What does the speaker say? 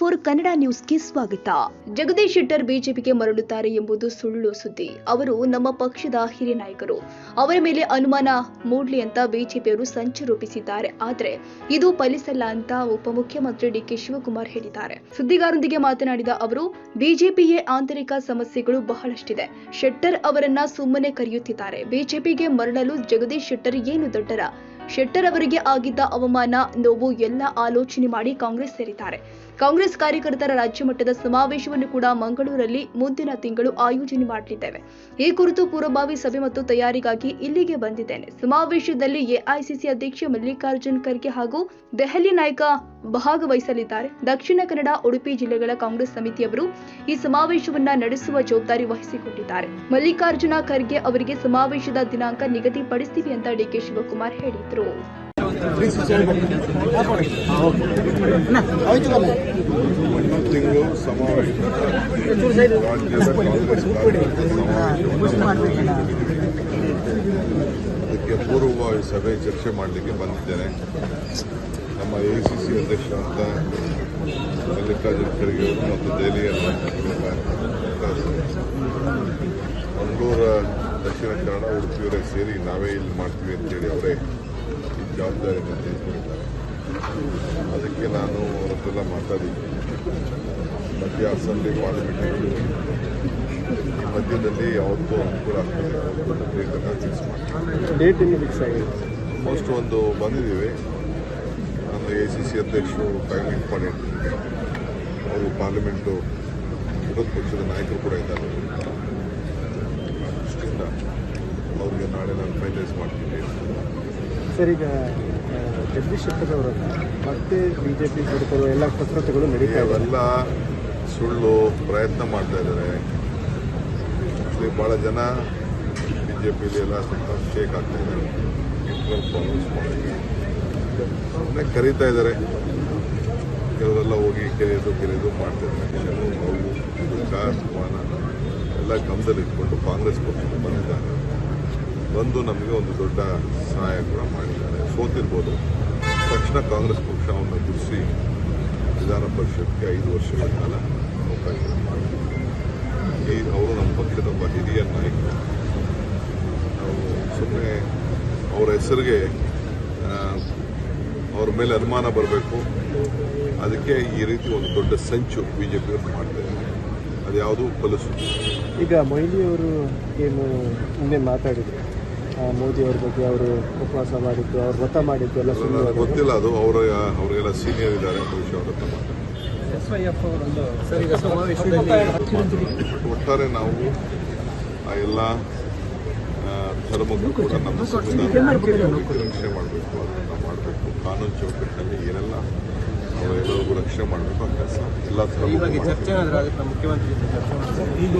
Four Kannada ನ್ಯೂಸ್ಗೆ ಸ್ವಾಗತ. ಜಗದೀಶ್ ಶೆಟ್ಟರ್ ಬಿಜೆಪಿಗೆ ಮರಳುತ್ತಾರೆ ಎಂಬುದು ಸುಳ್ಳು ಸುದ್ದಿ. ಅವರು ನಮ್ಮ ಪಕ್ಷದ ಹಿರಿಯ ನಾಯಕರು. ಅವರ ಮೇಲೆ ಅನುಮಾನ ಮೂಡ್ಲಿ ಅಂತ ಬಿಜೆಪಿಯವರು ಸಂಚು ರೂಪಿಸಿದ್ದಾರೆ. ಆದ್ರೆ ಇದು ಫಲಿಸಲ್ಲ ಅಂತ ಉಪಮುಖ್ಯಮಂತ್ರಿ ಡಿಕೆ ಶಿವಕುಮಾರ್ ಹೇಳಿದ್ದಾರೆ. ಸುದ್ದಿಗಾರರೊಂದಿಗೆ ಮಾತನಾಡಿದ ಅವರು ಬಿಜೆಪಿಯೇ ಆಂತರಿಕ ಸಮಸ್ಯೆಗಳು ಬಹಳಷ್ಟಿದೆ. ಶೆಟ್ಟರ್ ಅವರನ್ನ ಸುಮ್ಮನೆ ಕರೆಯುತ್ತಿದ್ದಾರೆ. ಬಿಜೆಪಿಗೆ ಮರಳಲು ಜಗದೀಶ್ ಶೆಟ್ಟರ್ ಏನು ದೊಡ್ಡರ? ಶೆಟ್ಟರ್ ಅವರಿಗೆ ಆಗಿದ್ದ ಅವಮಾನ ನೋವು ಎಲ್ಲ ಆಲೋಚನೆ ಮಾಡಿ ಕಾಂಗ್ರೆಸ್ ಸೇರಿದ್ದಾರೆ. ಕಾಂಗ್ರೆಸ್ ಕಾರ್ಯಕರ್ತರ ರಾಜ್ಯ ಮಟ್ಟದ ಸಮಾವೇಶವನ್ನು ಕೂಡ ಮಂಗಳೂರಲ್ಲಿ ಮುಂದಿನ ತಿಂಗಳು ಆಯೋಜನೆ ಮಾಡಲಿದ್ದೇವೆ. ಈ ಕುರಿತು ಪೂರ್ವಭಾವಿ ಸಭೆ ಮತ್ತು ತಯಾರಿಗಾಗಿ ಇಲ್ಲಿಗೆ ಬಂದಿದ್ದೇನೆ. ಸಮಾವೇಶದಲ್ಲಿ ಎಐಸಿಸಿ ಅಧ್ಯಕ್ಷ ಮಲ್ಲಿಕಾರ್ಜುನ್ ಖರ್ಗೆ ಹಾಗೂ ದೆಹಲಿ ನಾಯಕ ಭಾಗವಹಿಸಲಿದ್ದಾರೆ. ದಕ್ಷಿಣ ಕನ್ನಡ, ಉಡುಪಿ ಜಿಲ್ಲೆಗಳ ಕಾಂಗ್ರೆಸ್ ಸಮಿತಿಯವರು ಈ ಸಮಾವೇಶವನ್ನ ನಡೆಸುವ ಜವಾಬ್ದಾರಿ ವಹಿಸಿಕೊಂಡಿದ್ದಾರೆ. ಮಲ್ಲಿಕಾರ್ಜುನ ಖರ್ಗೆ ಅವರಿಗೆ ಸಮಾವೇಶದ ದಿನಾಂಕ ನಿಗದಿಪಡಿಸ್ತೀವಿ ಅಂತ ಡಿಕೆ ಶಿವಕುಮಾರ್ ಹೇಳಿದ್ರು. ತಿಂಗಳು ಸಮಾವೇಶ ರಾಜ್ಯದ ಕಾಂಗ್ರೆಸ್ ಅದಕ್ಕೆ ಪೂರ್ವಭಾವಿ ಸಭೆ ಚರ್ಚೆ ಮಾಡಲಿಕ್ಕೆ ಬಂದಿದ್ದೇನೆ ನಮ್ಮ ಎ ಸಿ ಸಿ ಅಧ್ಯಕ್ಷರಾದ ಮಲ್ಲಿಕಾರ್ಜುನ ಖರ್ಗೆ ಅವರು ಮತ್ತು ದೆಹಲಿಯ ಮಂಗಳೂರ ದಕ್ಷಿಣ ಕನ್ನಡ ಉಡುಪಿಯವರೇ ಸೇರಿ ನಾವೇ ಇಲ್ಲಿ ಮಾಡ್ತೀವಿ ಅಂತೇಳಿ ಅವರೇ ಜವಾಬ್ದಾರಿಯನ್ನು ತೆಗೆದುಕೊಂಡಿದ್ದಾರೆ ಅದಕ್ಕೆ ನಾನು ಅವರತ್ತೆಲ್ಲ ಮಾತಾಡಿದ್ದೆ ಮಾತಾಡಿ ಮಧ್ಯ ಅಸೆಂಬ್ಲಿ ಪಾರ್ಲಿಮೆಂಟ್ ಈ ಮಧ್ಯದಲ್ಲಿ ಯಾವತ್ತೂ ಅನುಕೂಲ ಆಗ್ತದೆ ಯಾವತ್ತೂ ಮೋಸ್ಟ್ ಫಿಕ್ಸ್ ಆಲ್ಮೋಸ್ಟ್ ಒಂದು ಬಂದಿದ್ದೀವಿ. ನಮ್ಮ ಎ ಸಿ ಸಿ ಅಧ್ಯಕ್ಷರು ಟೈಮಿಂಗ್ ಮಾಡಿರ್ತೀನಿ ಅವರು ಪಾರ್ಲಿಮೆಂಟು ವಿರೋಧ ಪಕ್ಷದ ನಾಯಕರು ಕೂಡ ಇದ್ದಾರೆ. ಆ ದೃಷ್ಟಿಯಿಂದ ಅವ್ರಿಗೆ ನಾಳೆ ನಾನು ಫೈನಲೈಸ್ ಮಾಡ್ತೀನಿ. ಈಗ ಜಗದೀಶ್ ಶೆಟ್ಟರ್ ಬಿ ಮತ್ತೆ ಬಿಜೆಪಿ ಸರ್ಕಾರ ಎಲ್ಲ ಕಸರತ್ತುಗಳು ನಡೀತಾ ಅವೆಲ್ಲ ಸುಳ್ಳು ಪ್ರಯತ್ನ ಮಾಡ್ತಾ ಇದ್ದಾರೆ. ಇಲ್ಲಿ ಭಾಳ ಜನ ಬಿ ಜೆ ಎಲ್ಲ ಸ್ವಲ್ಪ ಶೇಕ್ ಆಗ್ತಾ ಇದ್ದಾರೆ ಕರೀತಾ ಇದ್ದಾರೆ. ಕೆಲವರೆಲ್ಲ ಹೋಗಿ ಕೆರೆಯೋದು ಕೆರೆಯೋದು ಮಾಡ್ತಾ ಇದ್ದಾರೆ. ಕಾರ್ ಮಾನ ಎಲ್ಲ ಗಮನದಲ್ಲಿ ಇಟ್ಕೊಂಡು ಕಾಂಗ್ರೆಸ್ ಪಕ್ಷಕ್ಕೆ ಬಂದಿದ್ದಾರೆ. ಬಂದು ನಮಗೆ ಒಂದು ದೊಡ್ಡ ಸಹಾಯ ಕೂಡ ಮಾಡಿದ್ದಾರೆ. ಸೋತಿರ್ಬೋದು. ತಕ್ಷಣ ಕಾಂಗ್ರೆಸ್ ಪಕ್ಷವನ್ನು ಗುರುಸಿ ವಿಧಾನ ಪರಿಷತ್ಗೆ ಐದು ವರ್ಷಗಳ ಕಾಲ ಅವಕಾಶ ಈ ಅವರು ನಮ್ಮ ಪಕ್ಷದ ಒಬ್ಬ ಹಿರಿಯ ನಾಯಕರು ನಾವು ಸುಮ್ಮನೆ ಅವರ ಹೆಸರಿಗೆ ಅವ್ರ ಮೇಲೆ ಅನುಮಾನ ಬರಬೇಕು. ಅದಕ್ಕೆ ಈ ರೀತಿ ಒಂದು ದೊಡ್ಡ ಸಂಚು ಬಿ ಜೆ ಪಿಯವರು ಮಾಡ್ತಾರೆ ಅದು ಅದ್ಯಾವುದು ಫಲಿಸು ಈಗ ಮೊಯ್ಲಿ ಅವರು ಏನು ಹಿಂದೆ ಮಾತಾಡಿದ್ರು? ಮೋದಿ ಅವ್ರ ಬಗ್ಗೆ ಅವರು ಉಪವಾಸ ಮಾಡಿದ್ದು ಅವ್ರು ವ್ರತ ಮಾಡಿದ್ದು ಎಲ್ಲ ಸುಮ್ಮನೆ ಗೊತ್ತಿಲ್ಲ ಅದು ಅವರ ಅವರಿಗೆಲ್ಲ ಸೀನಿಯರ್ ಇದ್ದಾರೆ ಬಹುಶಃ ಅವ್ರ ಒಟ್ಟಾರೆ ನಾವು ಆ ಎಲ್ಲ ಧರ್ಮಕ್ಕೂ ಕೂಡ ನಮ್ಮ ಸಂವಿಧಾನ ರಕ್ಷಣೆ ಮಾಡಬೇಕು ಅದನ್ನು ಮಾಡಬೇಕು. ಕಾನೂನು ಚೌಕಟ್ಟಿನಲ್ಲಿ ಏನೆಲ್ಲ ಅವರೆಲ್ಲರಿಗೂ ರಕ್ಷಣೆ ಮಾಡಬೇಕು ಅಭ್ಯಾಸ ಕೆಲಸ ಎಲ್ಲ ಧರ್ಮ ಮುಖ್ಯಮಂತ್ರಿ